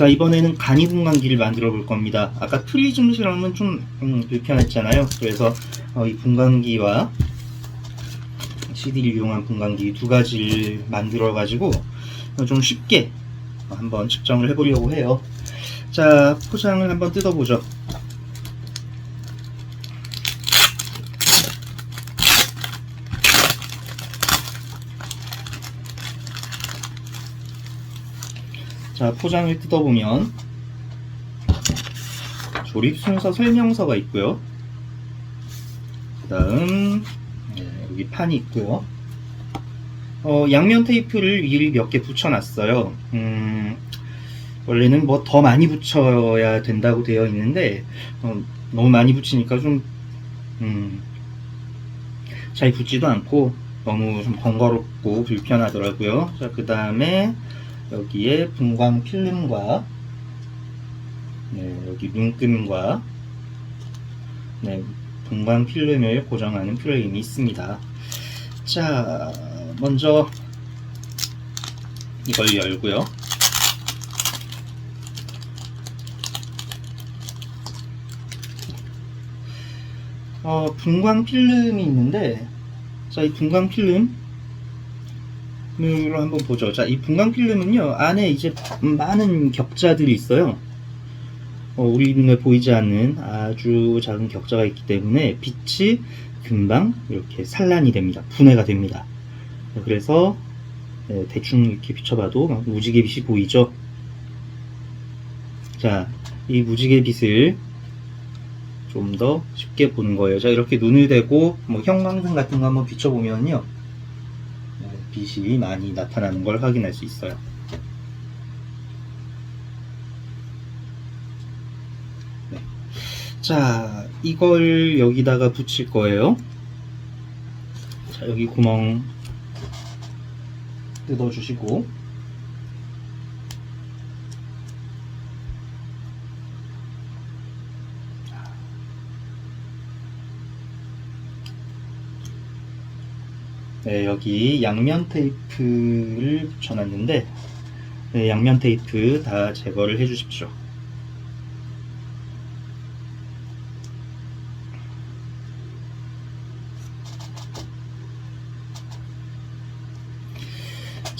자 이번에는 간이 분광기를 만들어 볼 겁니다. 아까 프리즘 실험은 좀 음, 불편했잖아요. 그래서 어, 이 분광기와 CD를 이용한 분광기 두 가지를 만들어 가지고 좀 쉽게 한번 측정을 해보려고 해요. 자 포장을 한번 뜯어보죠. 자, 포장을 뜯어보면 조립 순서 설명서가 있고요. 그 다음 여기 판이 있고요. 어, 양면 테이프를 위를 몇 개 붙여놨어요. 음, 원래는 뭐 더 많이 붙여야 된다고 되어 있는데 어, 너무 많이 붙이니까 좀 음, 잘 붙지도 않고 너무 좀 번거롭고 불편하더라고요. 자, 그 다음에 여기에 분광 필름과 네, 여기 눈금과 네, 분광 필름을 고정하는 프레임이 있습니다. 자, 먼저 이걸 열고요. 어, 분광 필름이 있는데, 자, 이 분광 필름 을 한번 보죠. 자, 이 분광 필름은요, 안에 이제 많은 격자들이 있어요. 어, 우리 눈에 보이지 않는 아주 작은 격자가 있기 때문에 빛이 금방 이렇게 산란이 됩니다. 분해가 됩니다. 그래서 네, 대충 이렇게 비춰봐도 막 무지개 빛이 보이죠? 자, 이 무지개 빛을 좀 더 쉽게 보는 거예요. 자, 이렇게 눈을 대고 뭐 형광등 같은 거 한번 비춰보면요. 네, 빛이 많이 나타나는 걸 확인할 수 있어요. 자, 이걸 여기다가 붙일 거예요. 자, 여기 구멍 뜯어 주시고, 네, 여기 양면 테이프를 붙여놨는데 네, 양면 테이프 다 제거를 해 주십시오.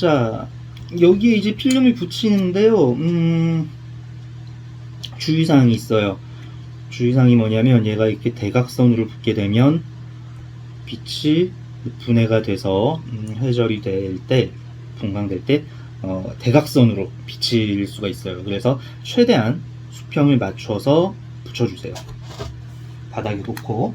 자, 여기에 이제 필름을 붙이는데요. 음, 주의사항이 있어요. 주의사항이 뭐냐면 얘가 이렇게 대각선으로 붙게 되면 빛이 분해가 돼서 음, 회절이 될 때, 분광될 때 어, 대각선으로 비칠 수가 있어요. 그래서 최대한 수평을 맞춰서 붙여주세요. 바닥에 놓고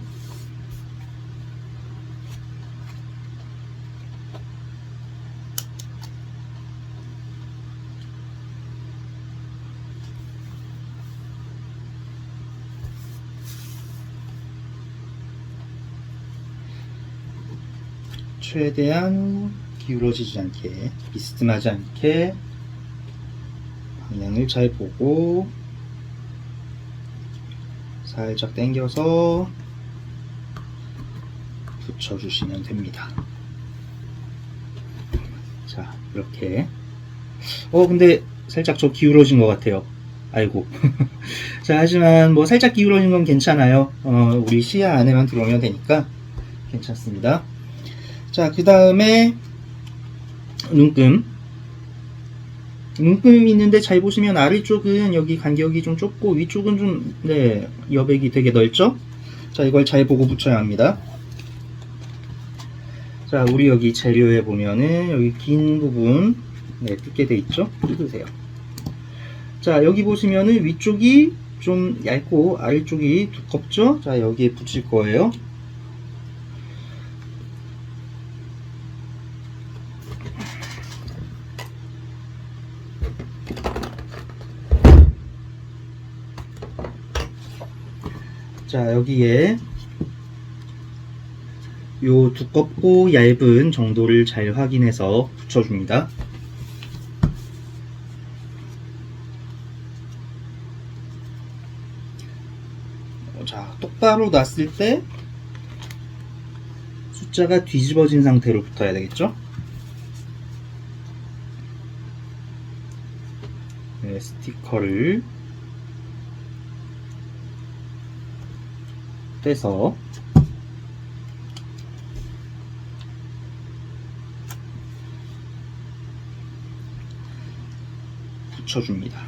최대한 기울어지지 않게 비스듬하지 않게 방향을 잘 보고 살짝 당겨서 붙여주시면 됩니다. 자 이렇게 어 근데 살짝 저 기울어진 것 같아요. 아이고 자 하지만 뭐 살짝 기울어진 건 괜찮아요. 어, 우리 시야 안에만 들어오면 되니까 괜찮습니다. 자, 그 다음에 눈금. 눈금이 있는데 잘 보시면 아래쪽은 여기 간격이 좀 좁고 위쪽은 좀, 네, 여백이 되게 넓죠? 자, 이걸 잘 보고 붙여야 합니다. 자, 우리 여기 재료에 보면은 여기 긴 부분, 네, 뜯게 돼 있죠? 뜯으세요. 자, 여기 보시면은 위쪽이 좀 얇고 아래쪽이 두껍죠? 자, 여기에 붙일 거예요. 자 여기에 요 두껍고 얇은 정도를 잘 확인해서 붙여줍니다. 어, 자, 똑바로 놨을 때 숫자가 뒤집어진 상태로 붙어야 되겠죠? 네, 스티커를 떼서 붙여줍니다.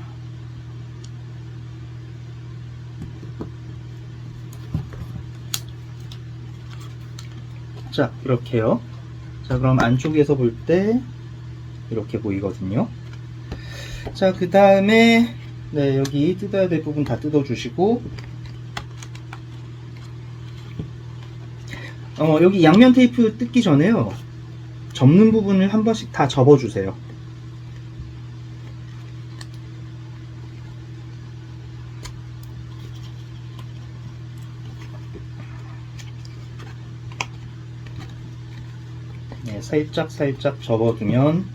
자, 이렇게요. 자, 그럼 안쪽에서 볼 때 이렇게 보이거든요. 자, 그 다음에 네, 여기 뜯어야 될 부분 다 뜯어주시고 어, 여기 양면 테이프 뜯기 전에요. 접는 부분을 한 번씩 다 접어주세요. 네, 살짝 살짝 접어두면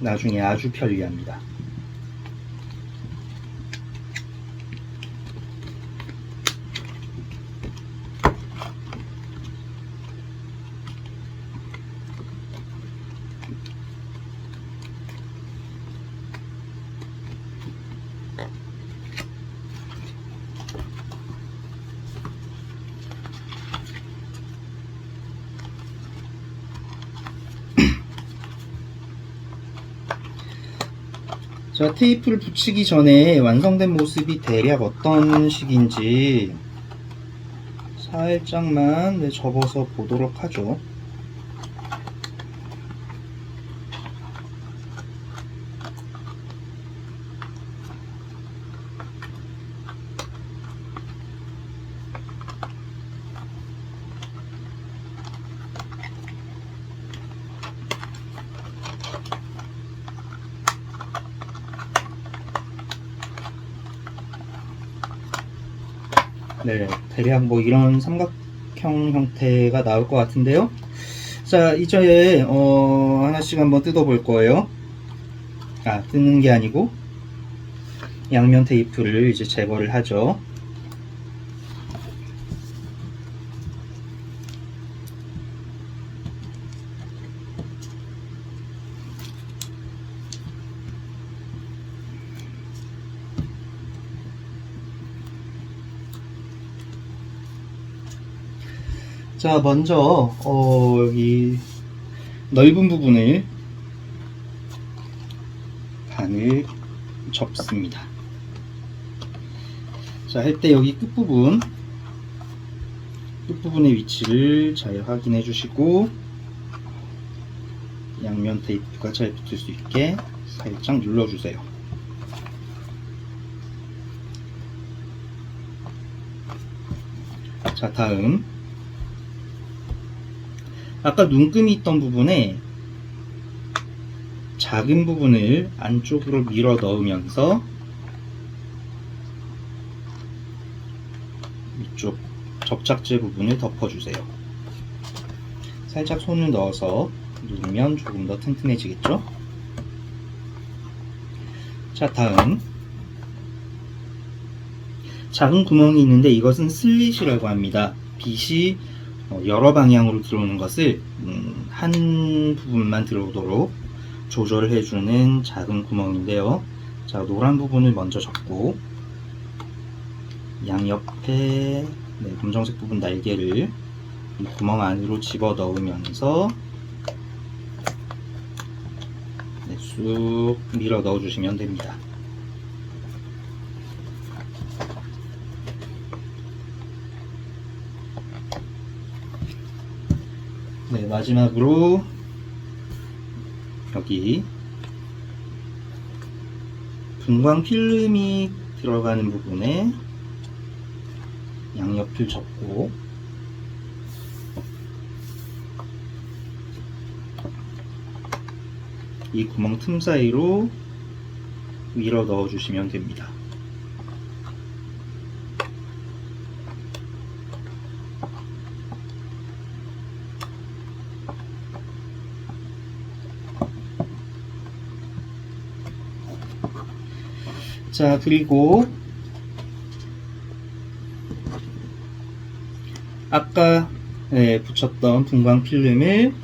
나중에 아주 편리합니다. 자, 테이프를 붙이기 전에 완성된 모습이 대략 어떤 식인지 살짝만 네, 접어서 보도록 하죠. 네, 대략 뭐 이런 삼각형 형태가 나올 것 같은데요. 자, 이제 어, 하나씩 한번 뜯어볼 거예요. 아, 뜯는 게 아니고 양면 테이프를 이제 제거를 하죠. 자, 먼저 어, 여기 넓은 부분을 반을 접습니다. 자, 할 때 여기 끝부분 끝부분의 위치를 잘 확인해 주시고 양면 테이프가 잘 붙을 수 있게 살짝 눌러 주세요. 자, 다음 아까 눈금이 있던 부분에 작은 부분을 안쪽으로 밀어 넣으면서 이쪽 접착제 부분을 덮어주세요. 살짝 손을 넣어서 누르면 조금 더 튼튼해지겠죠? 자, 다음. 작은 구멍이 있는데 이것은 슬릿이라고 합니다. 빛이 어, 여러 방향으로 들어오는 것을 음, 한 부분만 들어오도록 조절을 해주는 작은 구멍인데요. 자, 노란 부분을 먼저 접고 양옆에 네, 검정색 부분 날개를 이 구멍 안으로 집어 넣으면서 네, 쑥 밀어 넣어 주시면 됩니다. 네, 마지막으로 여기 분광 필름이 들어가는 부분에 양옆을 접고 이 구멍 틈 사이로 밀어 넣어 주시면 됩니다. 자, 그리고 아까 네, 붙였던 분광 필름을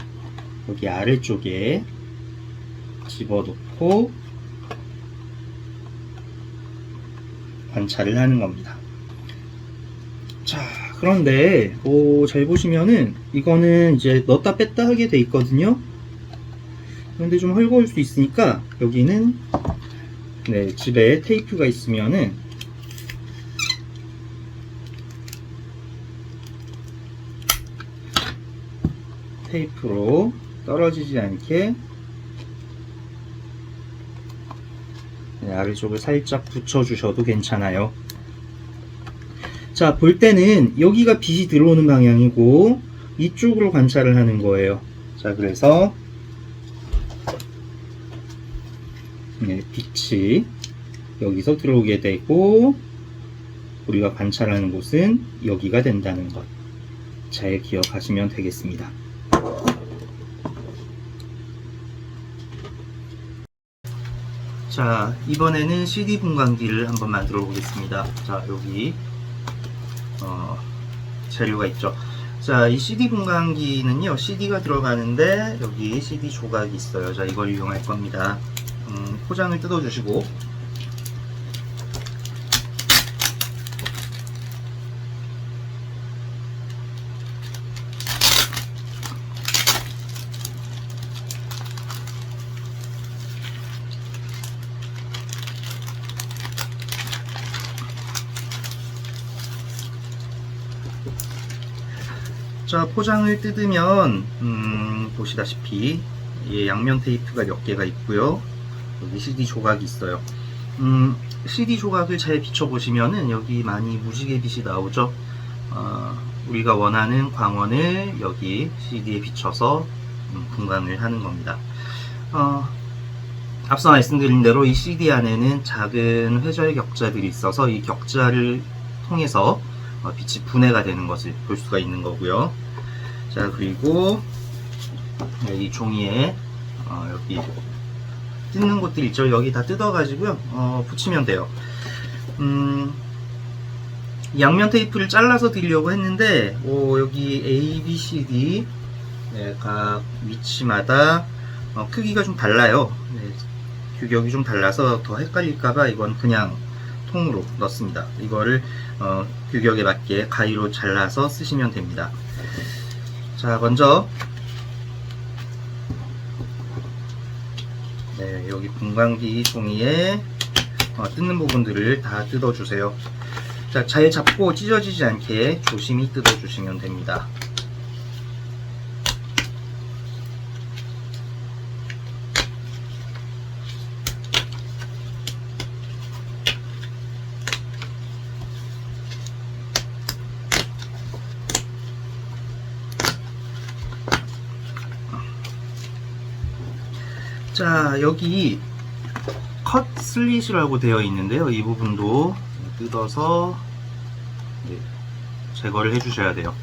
여기 아래쪽에 집어넣고 관찰을 하는 겁니다. 자, 그런데 오, 잘 보시면은 이거는 이제 넣었다 뺐다 하게 돼 있거든요. 그런데 좀 헐거울 수 있으니까 여기는 네, 집에 테이프가 있으면은 테이프로 떨어지지 않게 네, 아래쪽을 살짝 붙여주셔도 괜찮아요. 자, 볼 때는 여기가 빛이 들어오는 방향이고 이쪽으로 관찰을 하는 거예요. 자, 그래서 네, 빛이 여기서 들어오게 되고 우리가 관찰하는 곳은 여기가 된다는 것. 잘 기억하시면 되겠습니다. 자, 이번에는 CD 분광기를 한번 만들어 보겠습니다. 자, 여기 어, 재료가 있죠. 자, 이 CD 분광기는요, CD가 들어가는데 여기 CD 조각이 있어요. 자, 이걸 이용할 겁니다. 음, 포장을 뜯어주시고. 자 포장을 뜯으면 음, 보시다시피 이 양면 테이프가 몇 개가 있고요 여기 CD 조각이 있어요. 음, CD 조각을 잘 비춰보시면은 여기 많이 무지개 빛이 나오죠? 어, 우리가 원하는 광원을 여기 CD에 비춰서 음, 분광을 하는 겁니다. 어, 앞서 말씀드린 대로 이 CD 안에는 작은 회절 격자들이 있어서 이 격자를 통해서 어, 빛이 분해가 되는 것을 볼 수가 있는 거고요. 자 그리고 네, 이 종이에 어, 여기 뜯는 곳들 있죠. 여기 다 뜯어가지고요. 어, 붙이면 돼요. 음, 양면 테이프를 잘라서 드리려고 했는데 오, 여기 A, B, C, D 네, 각 위치마다 어, 크기가 좀 달라요. 네, 규격이 좀 달라서 더 헷갈릴까봐 이건 그냥 통으로 넣습니다. 이거를 어, 규격에 맞게 가위로 잘라서 쓰시면 됩니다. 자, 먼저 네, 여기 분광기 종이에 어, 뜯는 부분들을 다 뜯어주세요. 자, 잘 잡고 찢어지지 않게 조심히 뜯어주시면 됩니다. 자, 여기 컷 슬릿이라고 되어 있는데요. 이 부분도 뜯어서 네, 제거를 해주셔야 돼요.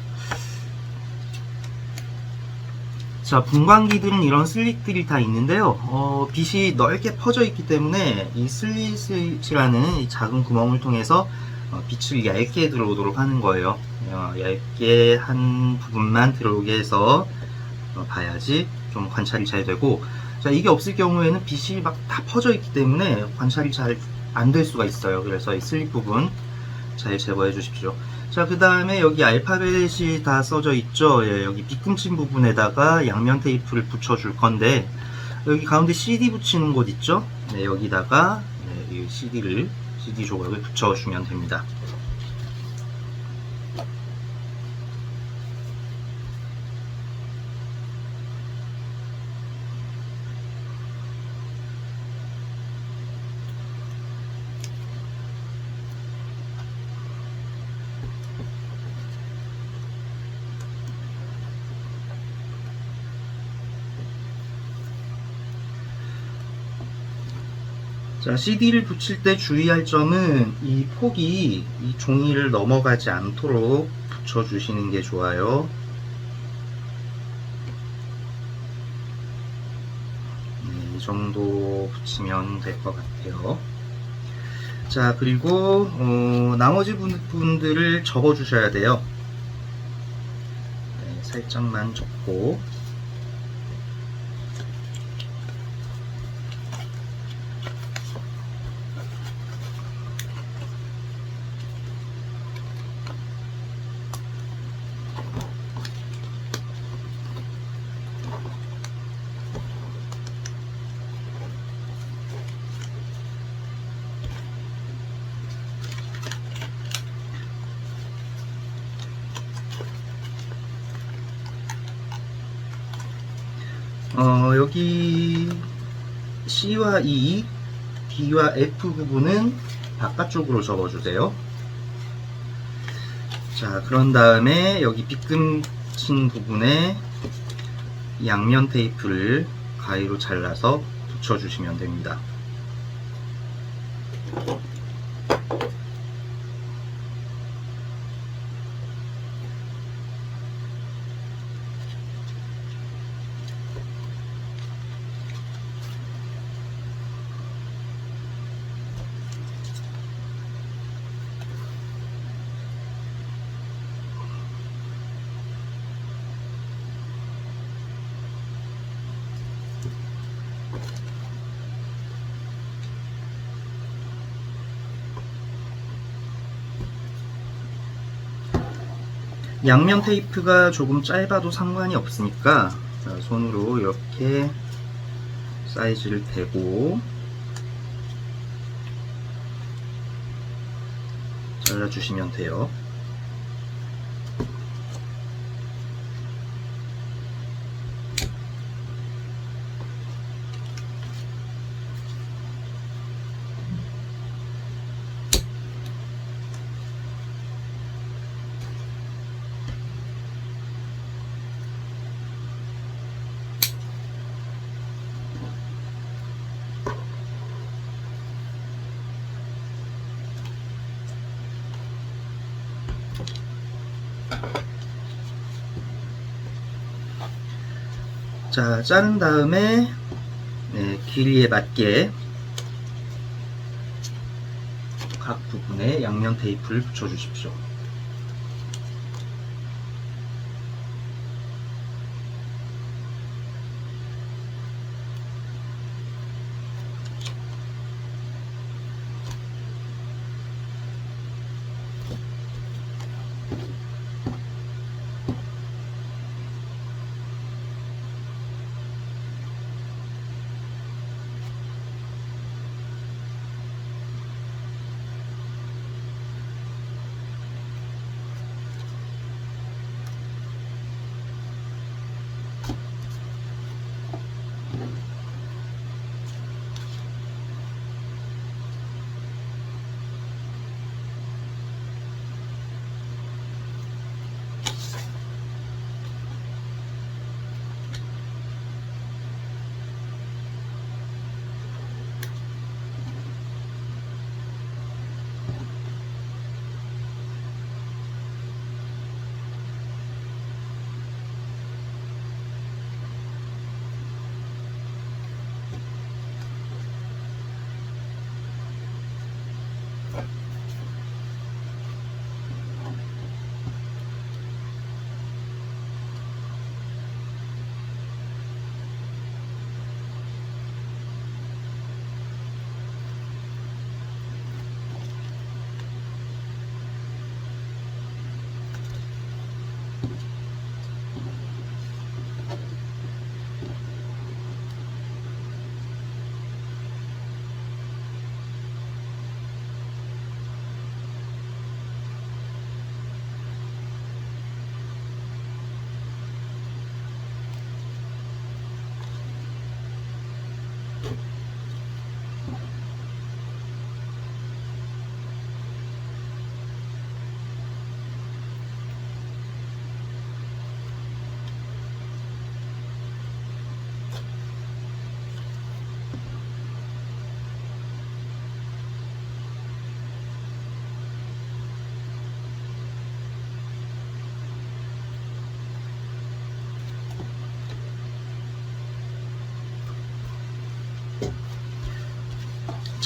자, 분광기들은 이런 슬릿들이 다 있는데요. 어, 빛이 넓게 퍼져 있기 때문에 이 슬릿이라는 이 작은 구멍을 통해서 어, 빛을 얇게 들어오도록 하는 거예요. 어, 얇게 한 부분만 들어오게 해서 어, 봐야지 좀 관찰이 잘 되고 자, 이게 없을 경우에는 빛이 막 다 퍼져 있기 때문에 관찰이 잘 안 될 수가 있어요. 그래서 이 슬립 부분 잘 제거해 주십시오. 자, 그 다음에 여기 알파벳이 다 써져 있죠. 예, 여기 빗금친 부분에다가 양면 테이프를 붙여 줄 건데, 여기 가운데 CD 붙이는 곳 있죠? 네, 여기다가 네, 이 CD를, CD 조각을 붙여주면 됩니다. 자, CD를 붙일 때 주의할 점은 이 폭이 이 종이를 넘어가지 않도록 붙여주시는 게 좋아요. 네, 이 정도 붙이면 될 것 같아요. 자, 그리고 어, 나머지 분- 분들을 접어 주셔야 돼요. 네, 살짝만 접고 어, 여기 C와 E, D와 F 부분은 바깥쪽으로 접어주세요. 자, 그런 다음에 여기 빗금 친 부분에 양면 테이프를 가위로 잘라서 붙여주시면 됩니다. 양면 테이프가 조금 짧아도 상관이 없으니까 자, 손으로 이렇게 사이즈를 대고 잘라주시면 돼요. 자, 자른 다음에 네, 길이에 맞게 각 부분에 양면 테이프를 붙여주십시오.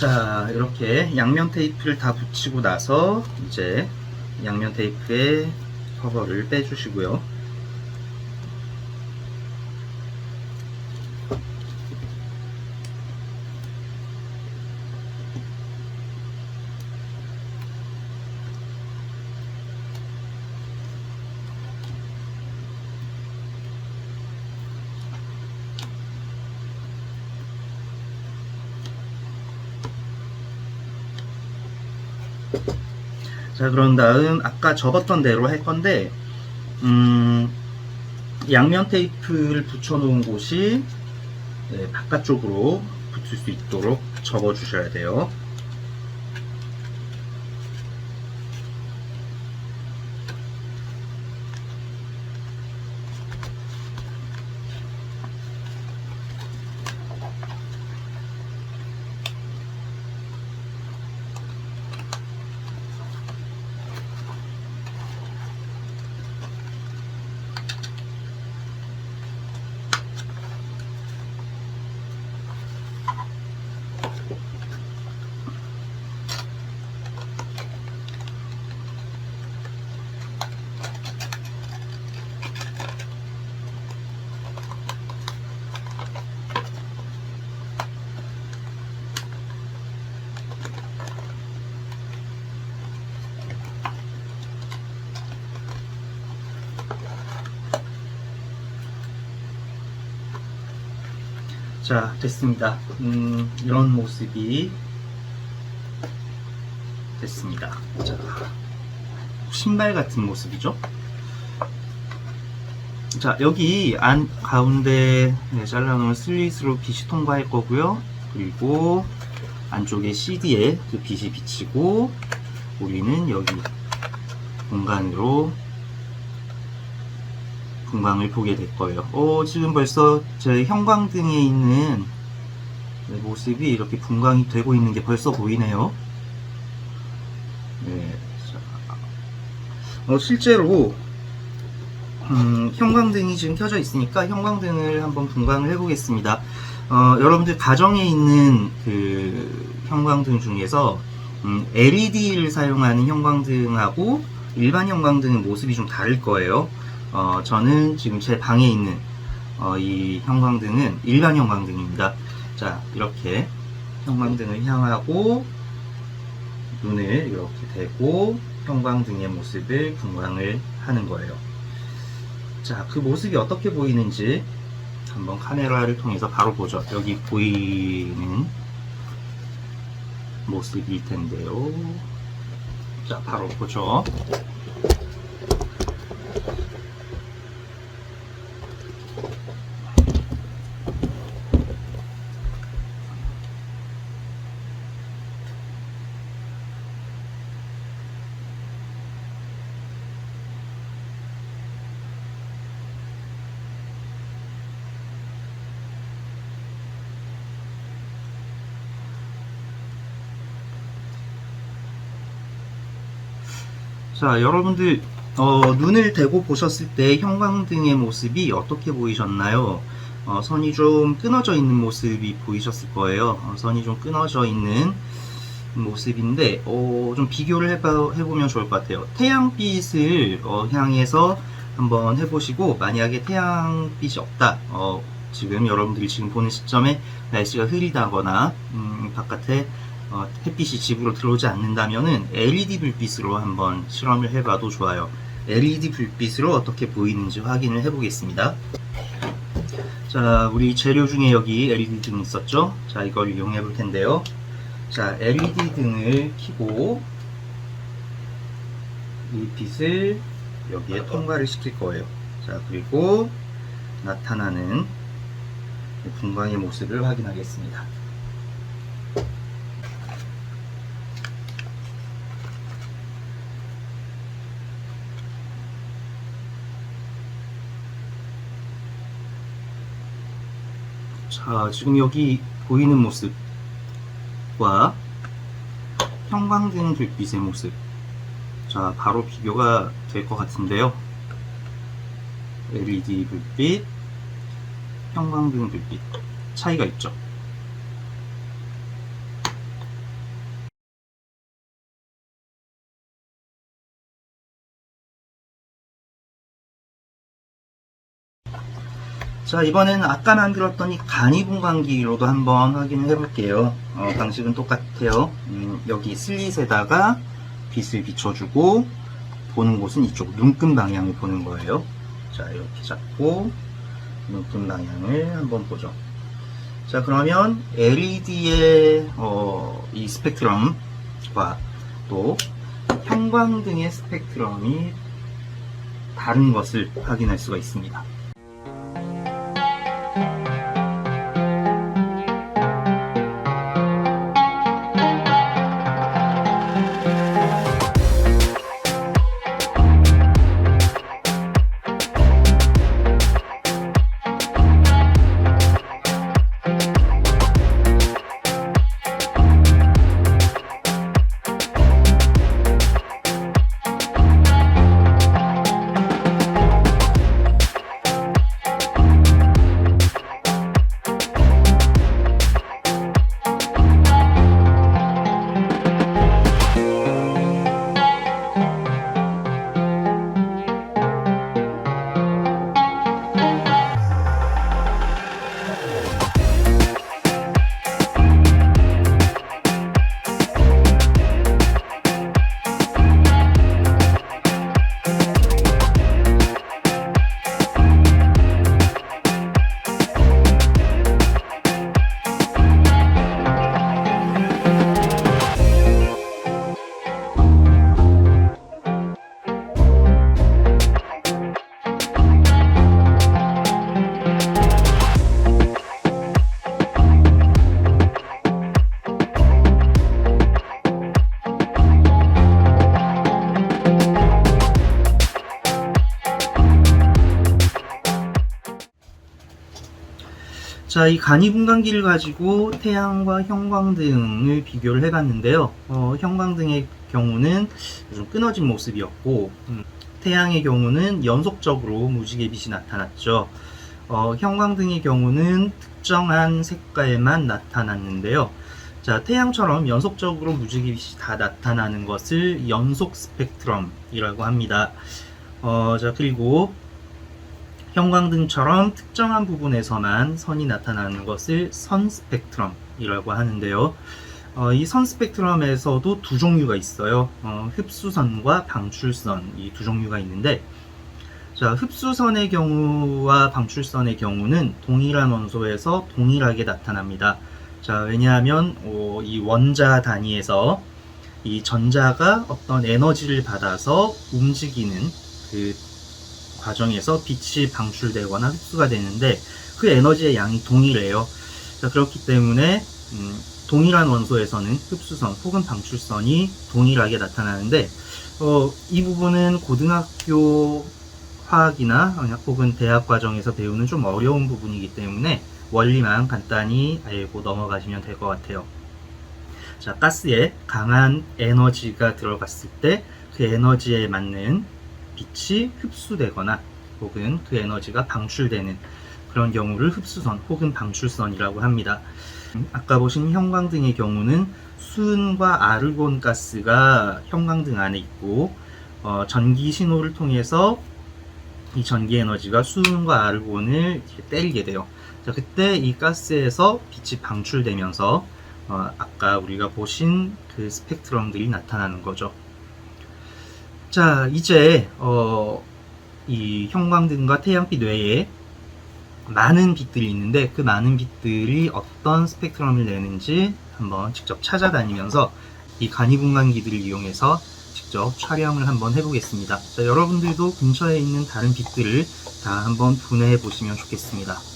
자, 이렇게 양면 테이프를 다 붙이고 나서 이제 양면 테이프의 커버를 빼주시고요. 자, 그런 다음 아까 접었던 대로 할 건데, 음, 양면 테이프를 붙여놓은 곳이 네, 바깥쪽으로 붙을 수 있도록 접어 주셔야 돼요. 자, 됐습니다. 음, 이런 모습이 됐습니다. 자, 신발 같은 모습이죠. 자, 여기 안 가운데 네, 잘라놓은 슬릿으로 빛이 통과할 거고요. 그리고 안쪽에 CD에 그 빛이 비치고 우리는 여기 공간으로 분광을 보게 될 거예요. 어, 지금 벌써 제 형광등에 있는 네, 모습이 이렇게 분광이 되고 있는 게 벌써 보이네요. 네, 자, 어, 실제로 음, 형광등이 지금 켜져 있으니까 형광등을 한번 분광을 해보겠습니다. 어, 여러분들 가정에 있는 그 형광등 중에서 음, LED를 사용하는 형광등하고 일반 형광등은 모습이 좀 다를 거예요. 어, 저는 지금 제 방에 있는 어, 이 형광등은 일반 형광등입니다. 자, 이렇게 형광등을 향하고 눈을 이렇게 대고 형광등의 모습을 분광을 하는 거예요. 자, 그 모습이 어떻게 보이는지 한번 카메라를 통해서 바로 보죠. 여기 보이는 모습일 텐데요. 자, 바로 보죠. 자, 여러분들 어, 눈을 대고 보셨을 때 형광등의 모습이 어떻게 보이셨나요? 어, 선이 좀 끊어져 있는 모습이 보이셨을 거예요. 어, 선이 좀 끊어져 있는 모습인데 어, 좀 비교를 해봐, 해보면 좋을 것 같아요. 태양빛을 어, 향해서 한번 해보시고 만약에 태양빛이 없다. 어, 지금 여러분들이 지금 보는 시점에 날씨가 흐리다거나 음, 바깥에 어, 햇빛이 집으로 들어오지 않는다면은 LED 불빛으로 한번 실험을 해봐도 좋아요. LED 불빛으로 어떻게 보이는지 확인을 해보겠습니다. 자, 우리 재료 중에 여기 LED 등 있었죠? 자, 이걸 이용해 볼 텐데요. 자, LED 등을 켜고 이 빛을 여기에 통과를 시킬 거예요. 자, 그리고 나타나는 분광의 모습을 확인하겠습니다. 자, 지금 여기 보이는 모습과 형광등 불빛의 모습. 자, 바로 비교가 될 것 같은데요. LED 불빛, 형광등 불빛. 차이가 있죠. 자 이번에는 아까 만들었던 이 간이분광기로도 한번 확인을 해볼게요. 어, 방식은 똑같아요. 음, 여기 슬릿에다가 빛을 비춰주고 보는 곳은 이쪽 눈금 방향을 보는 거예요. 자 이렇게 잡고 눈금 방향을 한번 보죠. 자 그러면 LED의 어, 이 스펙트럼과 또 형광등의 스펙트럼이 다른 것을 확인할 수가 있습니다. 자, 이 간이분광기를 가지고 태양과 형광등을 비교를 해봤는데요. 어, 형광등의 경우는 좀 끊어진 모습이었고, 음, 태양의 경우는 연속적으로 무지개 빛이 나타났죠. 어, 형광등의 경우는 특정한 색깔만 나타났는데요. 자, 태양처럼 연속적으로 무지개 빛이 다 나타나는 것을 연속 스펙트럼이라고 합니다. 어, 자, 그리고 형광등처럼 특정한 부분에서만 선이 나타나는 것을 선 스펙트럼이라고 하는데요. 어, 이선 스펙트럼에서도 두 종류가 있어요. 어, 흡수선과 방출선 이 두 종류가 있는데 자, 흡수선의 경우와 방출선의 경우는 동일한 원소에서 동일하게 나타납니다. 자, 왜냐하면 어, 이 원자 단위에서 이 전자가 어떤 에너지를 받아서 움직이는 그 과정에서 빛이 방출되거나 흡수가 되는데 그 에너지의 양이 동일해요. 자, 그렇기 때문에 음, 동일한 원소에서는 흡수선 혹은 방출선이 동일하게 나타나는데 어, 이 부분은 고등학교 화학이나 혹은 대학 과정에서 배우는 좀 어려운 부분이기 때문에 원리만 간단히 알고 넘어가시면 될 것 같아요. 자, 가스에 강한 에너지가 들어갔을 때 그 에너지에 맞는 빛이 흡수되거나 혹은 그 에너지가 방출되는 그런 경우를 흡수선 혹은 방출선이라고 합니다. 음, 아까 보신 형광등의 경우는 수은과 아르곤 가스가 형광등 안에 있고 어, 전기 신호를 통해서 이 전기 에너지가 수은과 아르곤을 때리게 돼요. 자, 그때 이 가스에서 빛이 방출되면서 어, 아까 우리가 보신 그 스펙트럼들이 나타나는 거죠. 자, 이제 어, 이 형광등과 태양빛 외에 많은 빛들이 있는데 그 많은 빛들이 어떤 스펙트럼을 내는지 한번 직접 찾아다니면서 이 간이분광기들을 이용해서 직접 촬영을 한번 해보겠습니다. 자, 여러분들도 근처에 있는 다른 빛들을 다 한번 분해해 보시면 좋겠습니다.